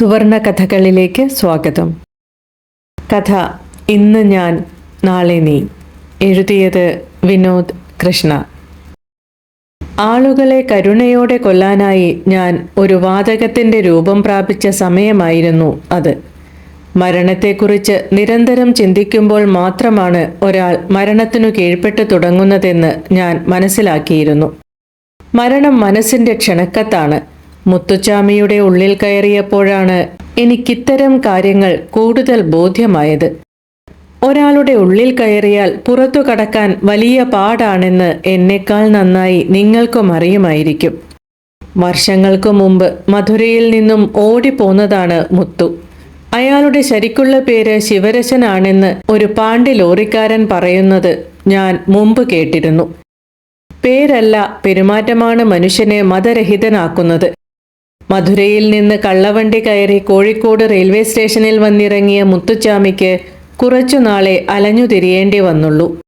സുവർണ കഥകളിലേക്ക് സ്വാഗതം. കഥ ഇന്ന് ഞാൻ നാളെ നീ എഴുതിയത് വിനോദ് കൃഷ്ണ. ആളുകളെ കരുണയോടെ കൊല്ലാനായി ഞാൻ ഒരു വാതകത്തിന്റെ രൂപം പ്രാപിച്ച സമയമായിരുന്നു അത്. മരണത്തെക്കുറിച്ച് നിരന്തരം ചിന്തിക്കുമ്പോൾ മാത്രമാണ് ഒരാൾ മരണത്തിനു കീഴ്പ്പെട്ട് തുടങ്ങുന്നതെന്ന് ഞാൻ മനസ്സിലാക്കിയിരുന്നു. മരണം മനസ്സിന്റെ ക്ഷണക്കത്താണ്. മുത്തുച്ചാമിയുടെ ഉള്ളിൽ കയറിയപ്പോഴാണ് എനിക്കിത്തരം കാര്യങ്ങൾ കൂടുതൽ ബോധ്യമായത്. ഒരാളുടെ ഉള്ളിൽ കയറിയാൽ പുറത്തു കടക്കാൻ വലിയ പാടാണെന്ന് എന്നെക്കാൾ നന്നായി നിങ്ങൾക്കും അറിയുമായിരിക്കും. വർഷങ്ങൾക്ക് മുമ്പ് മധുരയിൽ നിന്നും ഓടിപ്പോന്നതാണ് മുത്തു. അയാളുടെ ശരിക്കുള്ള പേര് ശിവരശനാണെന്ന് ഒരു പാണ്ഡ്യ ലോറിക്കാരൻ പറയുന്നത് ഞാൻ മുമ്പ് കേട്ടിരുന്നു. പേരല്ല പെരുമാറ്റമാണ് മനുഷ്യനെ മതരഹിതനാക്കുന്നത്. മധുരയിൽ നിന്ന് കള്ളവണ്ടി കയറി കോഴിക്കോട് റെയിൽവേ സ്റ്റേഷനിൽ വന്നിറങ്ങിയ മുത്തുച്ചാമിക്ക് കുറച്ചുനാളെ അലഞ്ഞു തിരിയേണ്ടി വന്നുള്ളൂ.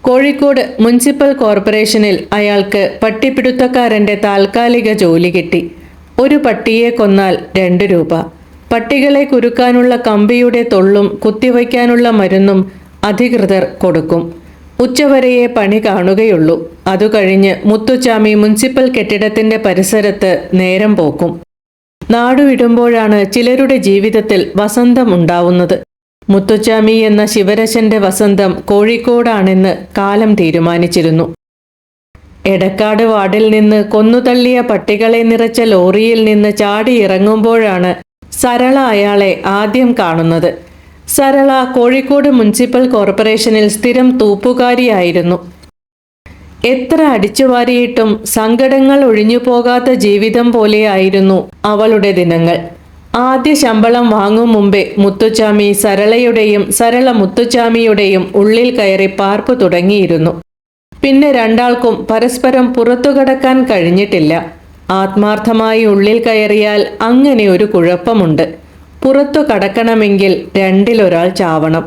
കോഴിക്കോട് മുനിസിപ്പൽ കോർപ്പറേഷനിൽ അയാൾക്ക് പട്ടിപ്പിടുത്തക്കാരന്റെ താൽക്കാലിക ജോലി കിട്ടി. ഒരു പട്ടിയെ കൊന്നാൽ രണ്ട് രൂപ. പട്ടികളെ കുരുക്കാനുള്ള കമ്പിയുടെ തൊള്ളും കുത്തിവയ്ക്കാനുള്ള മരുന്നും അധികൃതർ കൊടുക്കും. ഉച്ചവരെയേ പണി കാണുകയുള്ളൂ. അതു കഴിഞ്ഞ് മുത്തുച്ചാമി മുനിസിപ്പൽ കെട്ടിടത്തിന്റെ പരിസരത്ത് നേരം പോക്കും. നാടുവിടുമ്പോഴാണ് ചിലരുടെ ജീവിതത്തിൽ വസന്തം ഉണ്ടാവുന്നത്. മുത്തുച്ചാമി എന്ന ശിവരശന്റെ വസന്തം കോഴിക്കോടാണെന്ന് കാലം തീരുമാനിച്ചിരുന്നു. എടക്കാട് വാർഡിൽ നിന്ന് കൊന്നുതള്ളിയ പട്ടികളെ നിറച്ച ലോറിയിൽ നിന്ന് ചാടിയിറങ്ങുമ്പോഴാണ് സരള അയാളെ ആദ്യം കാണുന്നത്. സരള കോഴിക്കോട് മുനിസിപ്പൽ കോർപ്പറേഷനിൽ സ്ഥിരം തൂപ്പുകാരിയായിരുന്നു. എത്ര അടിച്ചുവാരിയിട്ടും സങ്കടങ്ങൾ ഒഴിഞ്ഞു പോകാത്ത ജീവിതം പോലെയായിരുന്നു അവളുടെ ദിനങ്ങൾ. ആദ്യ ശമ്പളം വാങ്ങും മുമ്പേ മുത്തുച്ചാമി സരളയുടെയും സരള മുത്തുച്ചാമിയുടെയും ഉള്ളിൽ കയറി പാർപ്പ് തുടങ്ങിയിരുന്നു. പിന്നെ രണ്ടാൾക്കും പരസ്പരം പുറത്തു കടക്കാൻ കഴിഞ്ഞിട്ടില്ല. ആത്മാർത്ഥമായി ഉള്ളിൽ കയറിയാൽ അങ്ങനെ ഒരു കുഴപ്പമുണ്ട്. പുറത്തു കടക്കണമെങ്കിൽ രണ്ടിലൊരാൾ ചാവണം.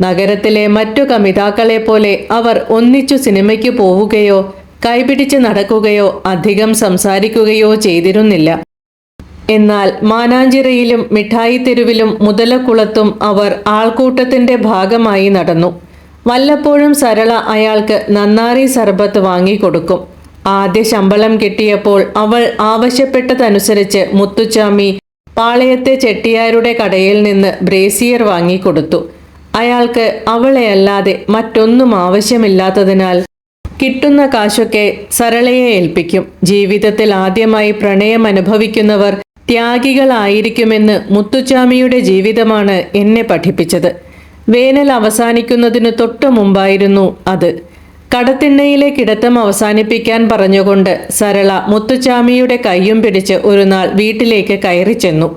നഗരത്തിലെ മറ്റു കമിതാക്കളെ പോലെ അവർ ഒന്നിച്ചു സിനിമയ്ക്ക് പോവുകയോ കൈപിടിച്ച് നടക്കുകയോ അധികം സംസാരിക്കുകയോ ചെയ്തിരുന്നില്ല. എന്നാൽ മാനാഞ്ചിറയിലും മിഠായി തെരുവിലും മുതലക്കുളത്തും അവർ ആൾക്കൂട്ടത്തിന്റെ ഭാഗമായി നടന്നു. വല്ലപ്പോഴും സരള അയാൾക്ക് നന്നാറി സർബത്ത് വാങ്ങിക്കൊടുക്കും. ആദ്യ ശമ്പളം കിട്ടിയപ്പോൾ അവൾ ആവശ്യപ്പെട്ടതനുസരിച്ച് മുത്തുച്ചാമി പാളയത്തെ ചെട്ടിയാരുടെ കടയിൽ നിന്ന് ബ്രേസിയർ വാങ്ങിക്കൊടുത്തു. അയാൾക്ക് അവളെ അല്ലാതെ മറ്റൊന്നും ആവശ്യമില്ലാത്തതിനാൽ കിട്ടുന്ന കാശൊക്കെ സരളയെ ഏൽപ്പിക്കും. ജീവിതത്തിൽ ആദ്യമായി പ്രണയം അനുഭവിക്കുന്നവർ ത്യാഗികളായിരിക്കുമെന്ന് മുത്തുച്ചാമിയുടെ ജീവിതമാണ് എന്നെ പഠിപ്പിച്ചത്. വേനൽ അവസാനിക്കുന്നതിന് തൊട്ടു മുമ്പായിരുന്നു അത്. കടത്തിണ്ണയിലെ കിടത്തം അവസാനിപ്പിക്കാൻ പറഞ്ഞുകൊണ്ട് സരള മുത്തുച്ചാമിയുടെ കയ്യും പിടിച്ച് ഒരു നാൾ വീട്ടിലേക്ക് കയറി ചെന്നു.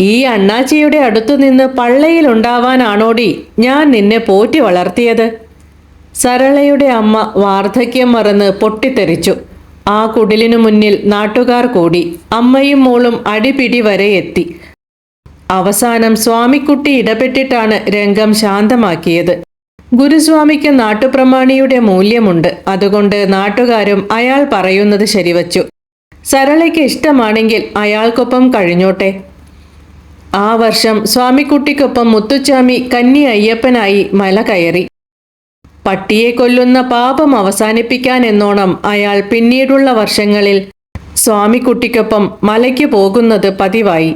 ഈ അണ്ണാച്ചിയുടെ അടുത്തു നിന്ന് പള്ളയിലുണ്ടാവാനാണോടി ഞാൻ നിന്നെ പോറ്റി വളർത്തിയത്? സരളയുടെ അമ്മ വാർദ്ധക്യം മറന്ന് പൊട്ടിത്തെറിച്ചു. ആ കുടിലിനു മുന്നിൽ നാട്ടുകാർ കൂടി അമ്മയും മോളും അടിപിടി വരെ എത്തി. അവസാനം സ്വാമിക്കുട്ടി ഇടപെട്ടിട്ടാണ് രംഗം ശാന്തമാക്കിയത്. ഗുരുസ്വാമിക്ക് നാട്ടുപ്രമാണിയുടെ മൂല്യമുണ്ട്. അതുകൊണ്ട് നാട്ടുകാരും അയാൾ പറയുന്നത് ശരിവച്ചു. സരളയ്ക്ക് ഇഷ്ടമാണെങ്കിൽ അയാൾക്കൊപ്പം കഴിഞ്ഞോട്ടെ. ആ വർഷം സ്വാമിക്കുട്ടിക്കൊപ്പം മുത്തുച്ചാമി കന്നി അയ്യപ്പനായി മല കയറി. പട്ടിയെ കൊല്ലുന്ന പാപം അവസാനിപ്പിക്കാൻ എന്നോണം അയാൾ പിന്നീടുള്ള വർഷങ്ങളിൽ സ്വാമിക്കുട്ടിക്കൊപ്പം മലയ്ക്ക് പോകുന്നത് പതിവായി.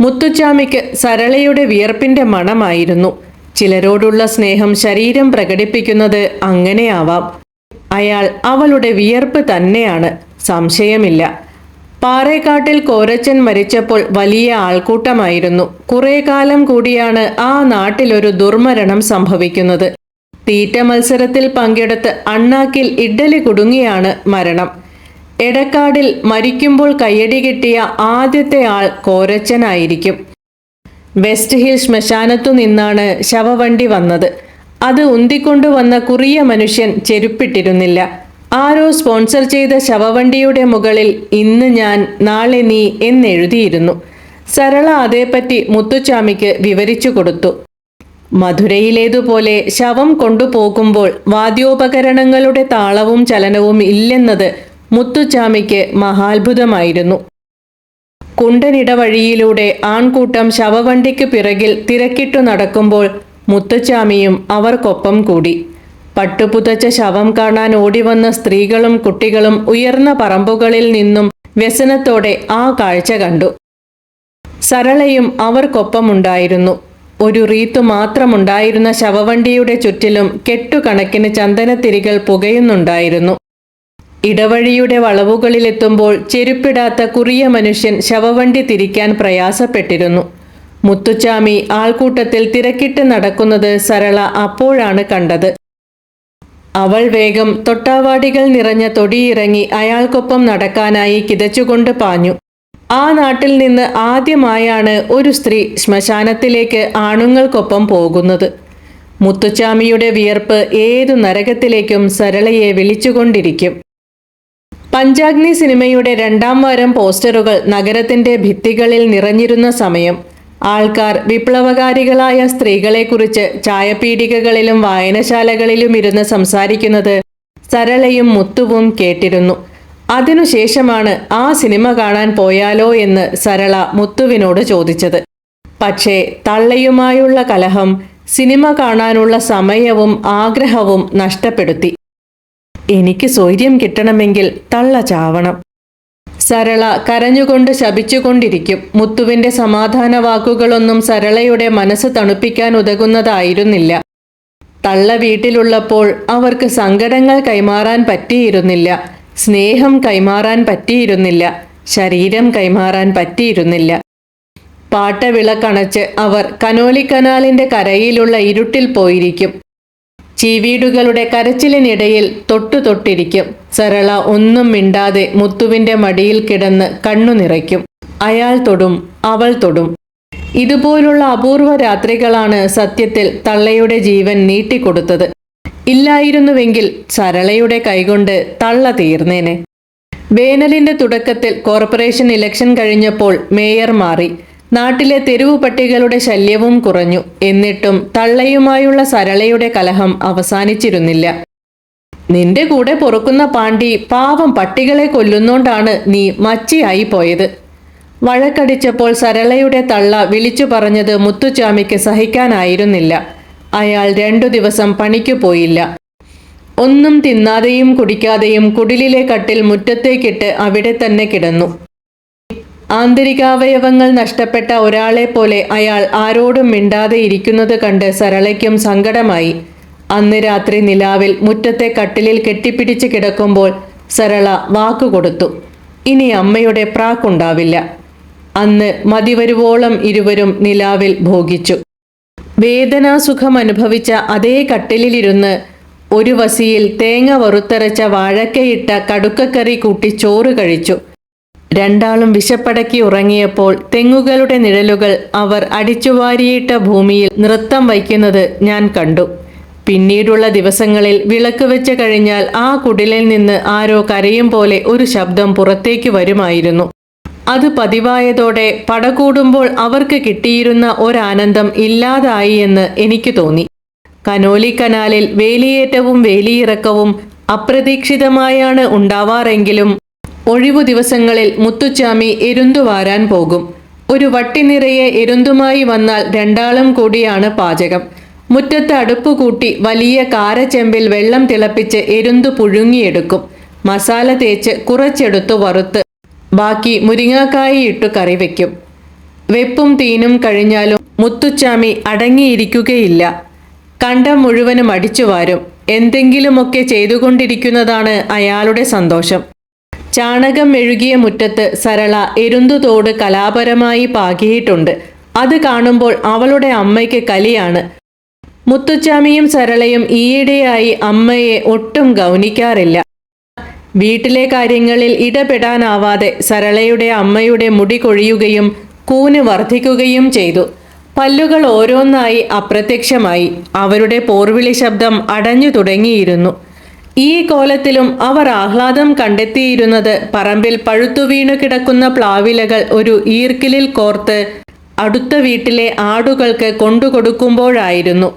മുത്തുച്ചാമിക്ക് സരളയുടെ വിയർപ്പിന്റെ മണമായിരുന്നു. ചിലരോടുള്ള സ്നേഹം ശരീരം പ്രകടിപ്പിക്കുന്നത് അങ്ങനെയാവാം. അയാൾ അവളുടെ വിയർപ്പ് തന്നെയാണ്. സംശയമില്ല. പാറേക്കാട്ടിൽ കോരച്ചൻ മരിച്ചപ്പോൾ വലിയ ആൾക്കൂട്ടമായിരുന്നു. കുറെ കാലം കൂടിയാണ് ആ നാട്ടിലൊരു ദുർമരണം സംഭവിക്കുന്നത്. തീറ്റ മത്സരത്തിൽ പങ്കെടുത്ത് അണ്ണാക്കിൽ ഇഡ്ഡലി കുടുങ്ങിയാണ് മരണം. എടക്കാടിൽ മരിക്കുമ്പോൾ കയ്യടി കിട്ടിയ ആദ്യത്തെ ആൾ കോരച്ചനായിരിക്കും. വെസ്റ്റ് ഹിൽ ശ്മശാനത്തു നിന്നാണ് ശവവണ്ടി വന്നത്. അത് ഉന്തിക്കൊണ്ടുവന്ന കുറിയ മനുഷ്യൻ ചെരുപ്പിട്ടിരുന്നില്ല. ആരോ സ്പോൺസർ ചെയ്ത ശവവണ്ടിയുടെ മുകളിൽ ഇന്ന് ഞാൻ നാളെ നീ എന്നെഴുതിയിരുന്നു. സരള അതേപ്പറ്റി മുത്തുച്ചാമിക്ക് വിവരിച്ചു കൊടുത്തു. മധുരയിലേതുപോലെ ശവം കൊണ്ടുപോകുമ്പോൾ വാദ്യോപകരണങ്ങളുടെ താളവും ചലനവും ഇല്ലെന്നത് മുത്തുച്ചാമിക്ക് മഹാത്ഭുതമായിരുന്നു. കുണ്ടനിടവഴിയിലൂടെ ആൺകൂട്ടം ശവവണ്ടിക്ക് പിറകിൽ തിരക്കിട്ടു നടക്കുമ്പോൾ മുത്തുച്ചാമിയും അവർക്കൊപ്പം കൂടി. പട്ടുപുതച്ച ശവം കാണാൻ ഓടിവന്ന സ്ത്രീകളും കുട്ടികളും ഉയർന്ന പറമ്പുകളിൽ നിന്നും വ്യസനത്തോടെ ആ കാഴ്ച കണ്ടു. സരളയും അവർക്കൊപ്പമുണ്ടായിരുന്നു. ഒരു റീത്തു മാത്രമുണ്ടായിരുന്ന ശവവണ്ടിയുടെ ചുറ്റിലും കെട്ടുകണക്കിന് ചന്ദനത്തിരികൾ പുകയുന്നുണ്ടായിരുന്നു. ഇടവഴിയുടെ വളവുകളിലെത്തുമ്പോൾ ചെരുപ്പിടാത്ത കുറിയ മനുഷ്യൻ ശവവണ്ടി തിരിക്കാൻ പ്രയാസപ്പെട്ടിരുന്നു. മുത്തുച്ചാമി ആൾക്കൂട്ടത്തിൽ തിരക്കിട്ട് നടക്കുന്നത് സരള അപ്പോഴാണ് കണ്ടത്. അവൾ വേഗം തൊട്ടാവാടികൾ നിറഞ്ഞ തൊടിയിറങ്ങി അയാൾക്കൊപ്പം നടക്കാനായി കിതച്ചുകൊണ്ട് പാഞ്ഞു. ആ നാട്ടിൽ നിന്ന് ആദ്യമായാണ് ഒരു സ്ത്രീ ശ്മശാനത്തിലേക്ക് ആണുങ്ങൾക്കൊപ്പം പോകുന്നത്. മുത്തുച്ചാമിയുടെ വിയർപ്പ് ഏതു നരകത്തിലേക്കും സരളയെ വിളിച്ചുകൊണ്ടിരിക്കും. പഞ്ചാഗ്നി സിനിമയുടെ രണ്ടാം വാരം പോസ്റ്ററുകൾ നഗരത്തിന്റെ ഭിത്തികളിൽ നിറഞ്ഞിരുന്ന സമയം. ആൾക്കാർ വിപ്ലവകാരികളായ സ്ത്രീകളെക്കുറിച്ച് ചായപീടികകളിലും വായനശാലകളിലും ഇരുന്ന് സംസാരിക്കുന്നത് സരളയും മുത്തുവും കേട്ടിരുന്നു. അതിനുശേഷമാണ് ആ സിനിമ കാണാൻ പോയാലോ എന്ന് സരള മുത്തുവിനോട് ചോദിച്ചത്. പക്ഷേ തള്ളയുമായുള്ള കലഹം സിനിമ കാണാനുള്ള സമയവും ആഗ്രഹവും നഷ്ടപ്പെടുത്തി. എനിക്ക് സ്വൈര്യം കിട്ടണമെങ്കിൽ തള്ള ചാവണം. സരള കരഞ്ഞുകൊണ്ട് ശപിച്ചുകൊണ്ടിരിക്കും. മുത്തുവിന്റെ സമാധാന വാക്കുകളൊന്നും സരളയുടെ മനസ്സ് തണുപ്പിക്കാൻ ഉതകുന്നതായിരുന്നില്ല. തള്ള വീട്ടിലുള്ളപ്പോൾ അവർക്ക് സങ്കടങ്ങൾ കൈമാറാൻ പറ്റിയിരുന്നില്ല. സ്നേഹം കൈമാറാൻ പറ്റിയിരുന്നില്ല. ശരീരം കൈമാറാൻ പറ്റിയിരുന്നില്ല. പാട്ടവിളക്കണച്ച് അവർ കനോലിക്കനാലിന്റെ കരയിലുള്ള ഇരുട്ടിൽ പോയിരിക്കും. ചീവീടുകളുടെ കരച്ചിലിനിടയിൽ തൊട്ടു തൊട്ടിരിക്കും സരള ഒന്നും മിണ്ടാതെ മുത്തുവിന്റെ മടിയിൽ കിടന്ന് കണ്ണു നിറയ്ക്കും. അയാൾ തൊടും അവൾ തൊടും. ഇതുപോലുള്ള അപൂർവ രാത്രികളാണ് സത്യത്തിൽ തള്ളയുടെ ജീവൻ നീട്ടിക്കൊടുത്തത്. ഇല്ലായിരുന്നുവെങ്കിൽ സരളയുടെ കൈകൊണ്ട് തള്ള തീർന്നേനെ. വേനലിന്റെ തുടക്കത്തിൽ കോർപ്പറേഷൻ ഇലക്ഷൻ കഴിഞ്ഞപ്പോൾ മേയർ മാറി. നാട്ടിലെ തെരുവു പട്ടികളുടെ ശല്യവും കുറഞ്ഞു. എന്നിട്ടും തള്ളയുമായുള്ള സരളയുടെ കലഹം അവസാനിച്ചിരുന്നില്ല. നിന്റെ കൂടെ പൊറുക്കുന്ന പാണ്ടി പാവം പട്ടികളെ കൊല്ലുന്നോണ്ടാണ് നീ മച്ചിയായി പോയത് വഴക്കടിച്ചപ്പോൾ സരളയുടെ തള്ള വിളിച്ചു പറഞ്ഞത് മുത്തുച്ചാമിക്ക് സഹിക്കാനായിരുന്നില്ല. അയാൾ രണ്ടു ദിവസം പണിക്കു പോയില്ല. ഒന്നും തിന്നാതെയും കുടിക്കാതെയും കുടിലിലെ കട്ടിൽ മുറ്റത്തേക്കിട്ട് അവിടെ തന്നെ കിടന്നു. ആന്തരികാവയവങ്ങൾ നഷ്ടപ്പെട്ട ഒരാളെ പോലെ അയാൾ ആരോടും മിണ്ടാതെ ഇരിക്കുന്നത് കണ്ട് സരളയ്ക്കും സങ്കടമായി. അന്ന് രാത്രി നിലാവിൽ മുറ്റത്തെ കട്ടിലിൽ കെട്ടിപ്പിടിച്ച് കിടക്കുമ്പോൾ സരള വാക്കുകൊടുത്തു ഇനി അമ്മയുടെ പ്രാക്കുണ്ടാവില്ല. അന്ന് മതിവരുവോളം ഇരുവരും നിലാവിൽ ഭോഗിച്ചു. വേദനാസുഖം അനുഭവിച്ച അതേ കട്ടിലിലിരുന്ന് ഒരു വസിയിൽ തേങ്ങ വറുത്തരച്ച വാഴക്കയിട്ട കടുക്കക്കറി കൂട്ടി ചോറ് കഴിച്ചു. രണ്ടാളും വിശപ്പടക്കി ഉറങ്ങിയപ്പോൾ തെങ്ങുകളുടെ നിഴലുകൾ അവർ അടിച്ചുവാരിയിട്ട ഭൂമിയിൽ നൃത്തം വയ്ക്കുന്നത് ഞാൻ കണ്ടു. പിന്നീടുള്ള ദിവസങ്ങളിൽ വിളക്ക് വെച്ച് കഴിഞ്ഞാൽ ആ കുടിലിൽ നിന്ന് ആരോ കരയും പോലെ ഒരു ശബ്ദം പുറത്തേക്ക് വരുമായിരുന്നു. അത് പതിവായതോടെ പടകൂടുമ്പോൾ അവർക്ക് കിട്ടിയിരുന്ന ഒരാനന്ദം ഇല്ലാതായി എന്ന് എനിക്ക് തോന്നി. കനോലി കനാലിൽ വേലിയേറ്റവും വേലിയിറക്കവും അപ്രതീക്ഷിതമായാണ് ഉണ്ടാവാറെങ്കിലും ഒഴിവു ദിവസങ്ങളിൽ മുത്തുച്ചാമി എരുന്തു വാരാൻ പോകും. ഒരു വട്ടി നിറയെ എരുന്തുമായി വന്നാൽ രണ്ടാളും കൂടിയാണ് പാചകം. മുറ്റത്ത് അടുപ്പ് കൂട്ടി വലിയ കാരച്ചെമ്പിൽ വെള്ളം തിളപ്പിച്ച് എരുന്തു പുഴുങ്ങിയെടുക്കും. മസാല തേച്ച് കുറച്ചെടുത്തു വറുത്ത് ബാക്കി മുരിങ്ങാക്കായി ഇട്ടു കറി വയ്ക്കും വെപ്പും തീനും കഴിഞ്ഞാലും മുത്തുച്ചാമി അടങ്ങിയിരിക്കുകയില്ല. കണ്ടം മുഴുവനും അടിച്ചു വാരും. എന്തെങ്കിലുമൊക്കെ ചെയ്തുകൊണ്ടിരിക്കുന്നതാണ് അയാളുടെ സന്തോഷം. ചാണകം മെഴുകിയ മുറ്റത്ത് സരള എരുന്തുതോട് കലാപരമായി പാകിയിട്ടുണ്ട്. അത് കാണുമ്പോൾ അവളുടെ അമ്മയ്ക്ക് കലിയാണ്. മുത്തുച്ചാമിയും സരളയും ഈയിടെയായി അമ്മയെ ഒട്ടും ഗൗനിക്കാറില്ല. വീട്ടിലെ കാര്യങ്ങളിൽ ഇടപെടാനാവാതെ സരളയുടെ അമ്മയുടെ മുടി കൊഴിയുകയും കൂന് വർദ്ധിക്കുകയും ചെയ്തു. പല്ലുകൾ ഓരോന്നായി അപ്രത്യക്ഷമായി. അവരുടെ പോർവിളി ശബ്ദം അടഞ്ഞു തുടങ്ങിയിരുന്നു. ഈ കോലത്തിലും അവർ ആഹ്ലാദം കണ്ടെത്തിയിരുന്നത് പറമ്പിൽ പഴുത്തു വീണു കിടക്കുന്ന പ്ലാവിലകൾ ഒരു ഈർക്കിലിൽ കോർത്ത് അടുത്ത വീട്ടിലെ ആടുകൾക്ക് കൊണ്ടുകൊടുക്കുമ്പോഴായിരുന്നു.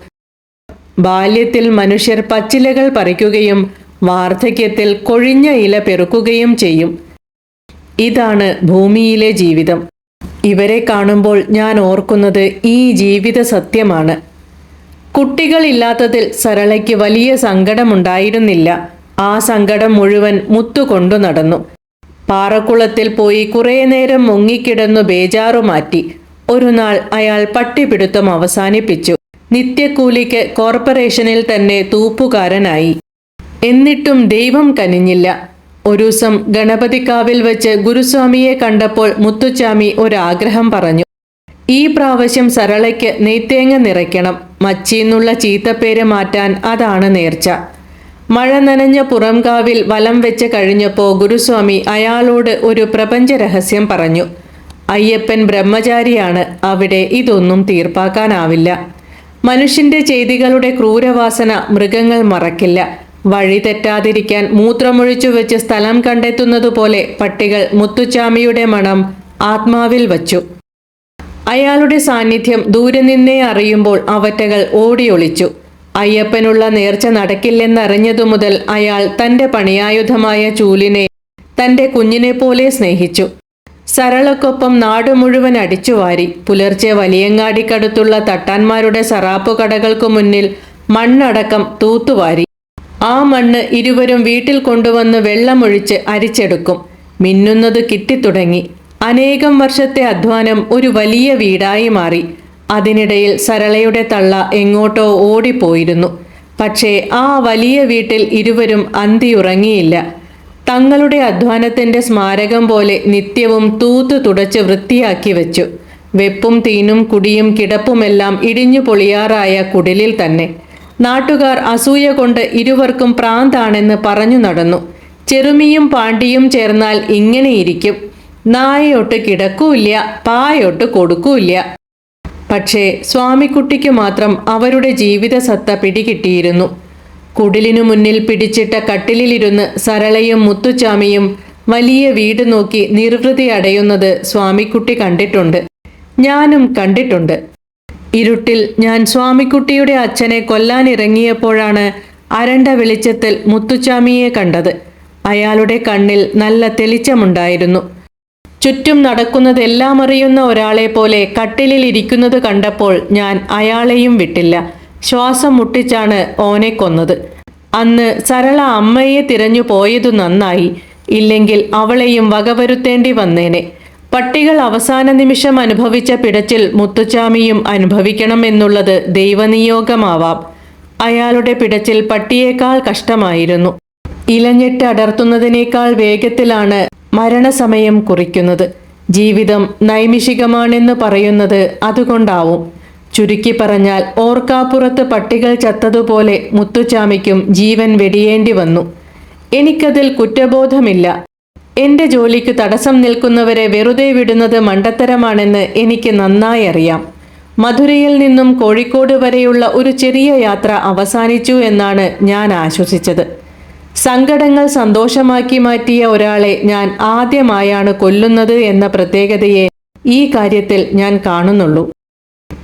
ബാല്യത്തിൽ മനുഷ്യർ പച്ചിലകൾ പറിക്കുകയും വാർദ്ധക്യത്തിൽ കൊഴിഞ്ഞ ഇല പെറുക്കുകയും ചെയ്യും. ഇതാണ് ഭൂമിയിലെ ജീവിതം. ഇവരെ കാണുമ്പോൾ ഞാൻ ഓർക്കുന്നത് ഈ ജീവിത സത്യമാണ്. കുട്ടികളില്ലാത്തതിൽ സരളയ്ക്ക് വലിയ സങ്കടമുണ്ടായിരുന്നില്ല. ആ സങ്കടം മുഴുവൻ മുത്തുകൊണ്ടു നടന്നു. പാറക്കുളത്തിൽ പോയി കുറേ നേരം മുങ്ങിക്കിടന്നു ബേജാറു മാറ്റി. ഒരു നാൾ അയാൾ പട്ടിപിടുത്തം അവസാനിപ്പിച്ചു. നിത്യക്കൂലിക്ക് കോർപ്പറേഷനിൽ തന്നെ തൂപ്പുകാരനായി. എന്നിട്ടും ദൈവം കനിഞ്ഞില്ല. ഒരു ദിവസം ഗണപതിക്കാവിൽ വെച്ച് ഗുരുസ്വാമിയെ കണ്ടപ്പോൾ മുത്തുച്ചാമി ഒരാഗ്രഹം പറഞ്ഞു. ഈ പ്രാവശ്യം സരളയ്ക്ക് നെയ്ത്തേങ്ങ നിറയ്ക്കണം. മച്ചിന്നുള്ള ചീത്തപ്പേര് മാറ്റാൻ അതാണ് നേർച്ച. മഴ നനഞ്ഞ പുറംകാവിൽ വലം വെച്ച് കഴിഞ്ഞപ്പോൾ ഗുരുസ്വാമി അയാളോട് ഒരു പ്രപഞ്ച രഹസ്യം പറഞ്ഞു. അയ്യപ്പൻ ബ്രഹ്മചാരിയാണ് അവിടെ ഇതൊന്നും തീർപ്പാക്കാനാവില്ല. മനുഷ്യന്റെ ചെയ്തികളുടെ ക്രൂരവാസന മൃഗങ്ങൾ മറക്കില്ല. വഴി തെറ്റാതിരിക്കാൻ മൂത്രമൊഴിച്ചു വെച്ച് സ്ഥലം കണ്ടെത്തുന്നതുപോലെ പട്ടികൾ മുത്തുച്ചാമിയുടെ മണം ആത്മാവിൽ വച്ചു. അയാളുടെ സാന്നിധ്യം ദൂരെ നിന്നേ അറിയുമ്പോൾ അവറ്റകൾ ഓടിയൊളിച്ചു. അയ്യപ്പനുള്ള നേർച്ച നടക്കില്ലെന്നറിഞ്ഞതു മുതൽ അയാൾ തന്റെ പണിയായുധമായ ചൂലിനെ തന്റെ കുഞ്ഞിനെ പോലെ സ്നേഹിച്ചു. സരളക്കൊപ്പം നാട് മുഴുവൻ അടിച്ചുവാരി പുലർച്ചെ വലിയങ്ങാടിക്കടുത്തുള്ള തട്ടാന്മാരുടെ സറാപ്പു കടകൾക്കു മുന്നിൽ മണ്ണടക്കം തൂത്തുവാരി. ആ മണ്ണ് ഇരുവരും വീട്ടിൽ കൊണ്ടുവന്ന് വെള്ളമൊഴിച്ച് അരിച്ചെടുക്കും. മിന്നുന്നത് കിട്ടിത്തുടങ്ങി. അനേകം വർഷത്തെ അധ്വാനം ഒരു വലിയ വീടായി മാറി. അതിനിടയിൽ സരളയുടെ തള്ള എങ്ങോട്ടോ ഓടിപ്പോയിരുന്നു. പക്ഷേ ആ വലിയ വീട്ടിൽ ഇരുവരും അന്തിയുറങ്ങിയില്ല. തങ്ങളുടെ അധ്വാനത്തിന്റെ സ്മാരകം പോലെ നിത്യവും തൂത്തു തുടച്ച് വൃത്തിയാക്കി വെച്ചു. വെപ്പും തീനും കുടിയും കിടപ്പുമെല്ലാം ഇടിഞ്ഞു പൊളിയാറായ കുടിലിൽ തന്നെ. നാട്ടുകാർ അസൂയ കൊണ്ട് ഇരുവർക്കും പ്രാന്താണെന്ന് പറഞ്ഞു നടന്നു. ചെറുമിയും പാണ്ടിയും ചേർന്നാൽ ഇങ്ങനെയിരിക്കും നായയൊട്ട് കിടക്കൂല്ല പായൊട്ട് കൊടുക്കൂല്ല. പക്ഷേ സ്വാമിക്കുട്ടിക്ക് മാത്രം അവരുടെ ജീവിത സത്ത പിടികിട്ടിയിരുന്നു. കുടിലിനു മുന്നിൽ പിടിച്ചിട്ട കട്ടിലിലിരുന്ന് സരളയും മുത്തുച്ചാമിയും വലിയ വീട് നോക്കി നിർവൃതി അടയുന്നത് സ്വാമിക്കുട്ടി കണ്ടിട്ടുണ്ട്. ഞാനും കണ്ടിട്ടുണ്ട്. ഇരുട്ടിൽ ഞാൻ സ്വാമിക്കുട്ടിയുടെ അച്ഛനെ കൊല്ലാനിറങ്ങിയപ്പോഴാണ് അരണ്ട വെളിച്ചത്തിൽ മുത്തുച്ചാമിയെ കണ്ടത്. അയാളുടെ കണ്ണിൽ നല്ല തെളിച്ചമുണ്ടായിരുന്നു. ചുറ്റും നടക്കുന്നതെല്ലാം അറിയുന്ന ഒരാളെ പോലെ കട്ടിലിൽ ഇരിക്കുന്നത് കണ്ടപ്പോൾ ഞാൻ അയാളെയും വിട്ടില്ല. ശ്വാസം മുട്ടിച്ചാണ് ഓനെ കൊന്നത്. അന്ന് സരള അമ്മയെ തിരഞ്ഞു പോയതു നന്നായി. ഇല്ലെങ്കിൽ അവളെയും വകവരുത്തേണ്ടി വന്നേനെ. പട്ടികൾ അവസാന നിമിഷം അനുഭവിച്ച പിടച്ചിൽ മുത്തുച്ചാമിയും അനുഭവിക്കണം എന്നുള്ളത് ദൈവനിയോഗമാവാം. അയാളുടെ പിടച്ചിൽ പട്ടിയേക്കാൾ കഷ്ടമായിരുന്നു. ഇലഞ്ഞിട്ട് അടർത്തുന്നതിനേക്കാൾ വേഗത്തിലാണ് മരണസമയം കുറിക്കുന്നത്. ജീവിതം നൈമിഷികമാണെന്ന് പറയുന്നത് അതുകൊണ്ടാവും. ചുരുക്കി പറഞ്ഞാൽ ഓർക്കാപ്പുറത്ത് പട്ടികൾ ചത്തതുപോലെ മുത്തുച്ചാമിക്കും ജീവൻ വെടിയേണ്ടി വന്നു. എനിക്കതിൽ കുറ്റബോധമില്ല. എന്റെ ജോലിക്ക് തടസ്സം നിൽക്കുന്നവരെ വെറുതെ വിടുന്നത് മണ്ടത്തരമാണെന്ന് എനിക്ക് നന്നായി അറിയാം. മധുരയിൽ നിന്നും കോഴിക്കോട് വരെയുള്ള ഒരു ചെറിയ യാത്ര അവസാനിച്ചു എന്നാണ് ഞാൻ ആശ്വസിച്ചത്. സങ്കടങ്ങൾ സന്തോഷമാക്കി മാറ്റിയ ഒരാളെ ഞാൻ ആദ്യമായാണ് കൊല്ലുന്നത് എന്ന പ്രത്യേകതയെ ഈ കാര്യത്തിൽ ഞാൻ കാണുന്നുള്ളൂ.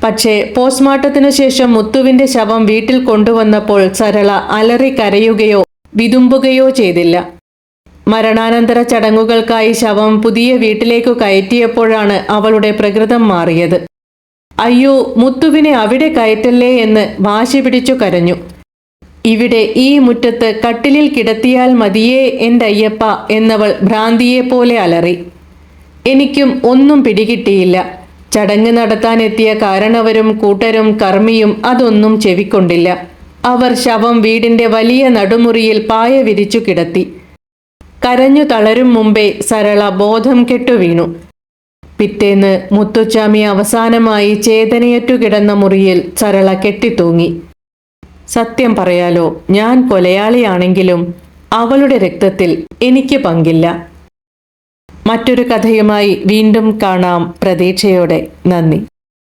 പക്ഷേ പോസ്റ്റ്മോർട്ടത്തിനു ശേഷം മുത്തുവിന്റെ ശവം വീട്ടിൽ കൊണ്ടുവന്നപ്പോൾ സരള അലറി കരയുകയോ വിതുമ്പുകയോ ചെയ്തില്ല. മരണാനന്തര ചടങ്ങുകൾക്കായി ശവം പുതിയ വീട്ടിലേക്കു കയറ്റിയപ്പോഴാണ് അവളുടെ പ്രകൃതം മാറിയത്. അയ്യോ മുത്തുവിനെ അവിടെ കയറ്റല്ലേ? എന്ന് വാശി പിടിച്ചു കരഞ്ഞു. ഇവിടെ ഈ മുറ്റത്ത് കട്ടിലിൽ കിടത്തിയാൽ മതിയേ എന്റെ അയ്യപ്പ എന്നവൾ ഭ്രാന്തിയെപ്പോലെ അലറി. എനിക്കും ഒന്നും പിടികിട്ടിയില്ല. ചടങ്ങ് നടത്താനെത്തിയ കാരണവരും കൂട്ടരും കർമ്മിയും അതൊന്നും ചെവിക്കൊണ്ടില്ല. അവർ ശവം വീടിന്റെ വലിയ നടുമുറിയിൽ പായ വിരിച്ചു കിടത്തി. കരഞ്ഞു തളരും മുമ്പേ സരള ബോധം കെട്ടു വീണു പിറ്റേന്ന് മുത്തുച്ചാമി അവസാനമായി ചേതനയറ്റു കിടന്ന മുറിയിൽ സരള കെട്ടിത്തൂങ്ങി. സത്യം പറയാലോ ഞാൻ കൊലയാളിയാണെങ്കിലും അവളുടെ രക്തത്തിൽ എനിക്ക് പങ്കില്ല. മറ്റൊരു കഥയുമായി വീണ്ടും കാണാം. പ്രതീക്ഷയോടെ നന്ദി.